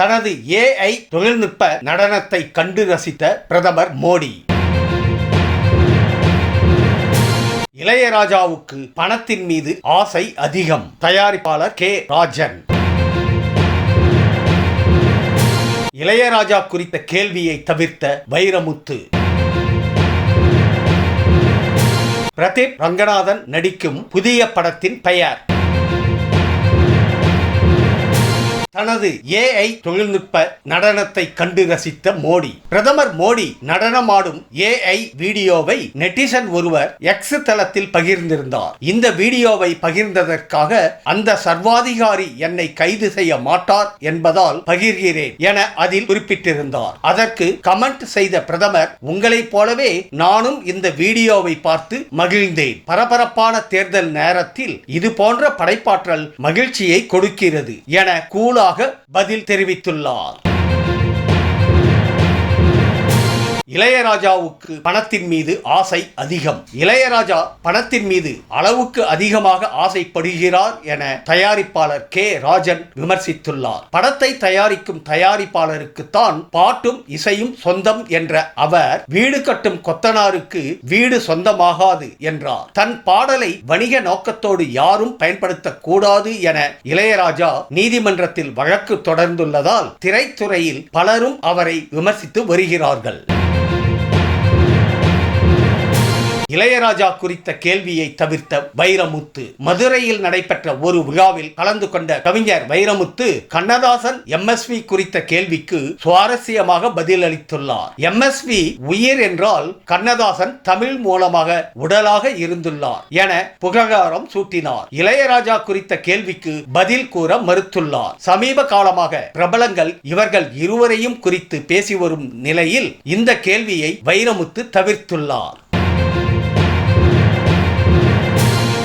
தனது ஏஐ தொழில்நுட்ப நடனத்தை கண்டு ரசித்த பிரதமர் மோடி. இளையராஜாவுக்கு பணத்தின் மீது ஆசை அதிகம். தயாரிப்பாளர் கே. ராஜன். இளையராஜா குறித்த கேள்வியை தவிர்த்த வைரமுத்து. பிரதீப் ரங்கநாதன் நடிக்கும் புதிய படத்தின் பெயர். தனது ஏஐ தொழில்நுட்ப நடனத்தை கண்டு ரசித்த மோடி. பிரதமர் மோடி நடனமாடும் ஏஐ வீடியோவை நெட்டிசன் ஒருவர் எக்ஸ் தளத்தில் பகிர்ந்திருந்தார். இந்த வீடியோவை பகிர்ந்ததற்காக அந்த சர்வாதிகாரி என்னை கைது செய்ய மாட்டார் என்பதால் பகிர்கிறேன் என அதில் குறிப்பிட்டிருந்தார். அதற்கு கமெண்ட் செய்த பிரதமர் உங்களைப் போலவே நானும் இந்த வீடியோவை பார்த்து மகிழ்ந்தேன். பரபரப்பான தேர்தல் நேரத்தில் இது போன்ற படைப்பாற்றல் மகிழ்ச்சியை கொடுக்கிறது என கூலா பதில் தெரிவித்துள்ளார். இளையராஜாவுக்கு பணத்தின் மீது ஆசை அதிகம். இளையராஜா பணத்தின் மீது அளவுக்கு அதிகமாக ஆசைப்படுகிறார் என தயாரிப்பாளர் கே. ராஜன் விமர்சித்துள்ளார். படத்தை தயாரிக்கும் தயாரிப்பாளருக்கு தான் பாட்டும் இசையும் சொந்தம் என்ற அவர் வீடு கட்டும் கொத்தனாருக்கு வீடு சொந்தமாகாது என்றார். தன் பாடலை வணிக நோக்கத்தோடு யாரும் பயன்படுத்தக் கூடாது என இளையராஜா நீதிமன்றத்தில் வழக்கு தொடர்ந்துள்ளதால் திரைத்துறையில் பலரும் அவரை விமர்சித்து வருகிறார்கள். இளையராஜா குறித்த கேள்வியை தவிர்த்த வைரமுத்து. மதுரையில் நடைபெற்ற ஒரு விழாவில் கலந்து கொண்ட கவிஞர் வைரமுத்து கண்ணதாசன் எம்எஸ்வி குறித்த கேள்விக்கு சுவாரஸ்யமாக பதிலளித்துள்ளார். எம்எஸ்வி உயிர் என்றால் கண்ணதாசன் தமிழ் மூலமாக உடலாக இருந்துள்ளார் என புகழாரம் சூட்டினார். இளையராஜா குறித்த கேள்விக்கு பதில் கூற மறுத்துள்ளார். சமீப காலமாக பிரபலங்கள் இவர்கள் இருவரையும் குறித்து பேசி வரும் நிலையில் இந்த கேள்வியை வைரமுத்து தவிர்த்துள்ளார்.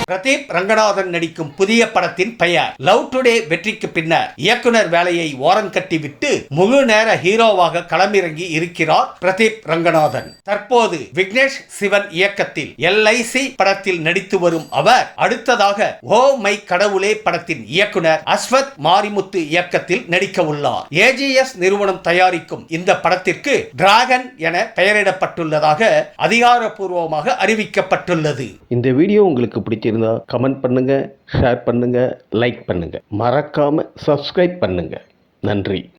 பிரதீப் ரங்கநாதன் நடிக்கும் புதிய படத்தின் பெயர். லவ் டுடே வெற்றிக்கு பின்னர் இயக்குனர் வேலையை ஓரம் கட்டிவிட்டு முழு நேர ஹீரோவாக களமிறங்கி இருக்கிறார் பிரதீப் ரங்கநாதன். தற்போது விக்னேஷ் சிவன் இயக்கத்தில் எல்ஐசி படத்தில் நடித்து வரும் அவர் அடுத்ததாக ஓ மை கடவுளே படத்தின் இயக்குனர் அஸ்வத் மாரிமுத்து இயக்கத்தில் நடிக்க உள்ளார். ஏஜிஎஸ் நிறுவனம் தயாரிக்கும் இந்த படத்திற்கு டிராகன் என பெயரிடப்பட்டுள்ளதாக அதிகாரப்பூர்வமாக அறிவிக்கப்பட்டுள்ளது. இந்த வீடியோ உங்களுக்கு பிடிச்சிருந்தா கமெண்ட் பண்ணுங்கள் ஷேர் பண்ணுங்கள் லைக் பண்ணுங்கள் மறக்காமல் சப்ஸ்கிரைப் பண்ணுங்கள் நன்றி.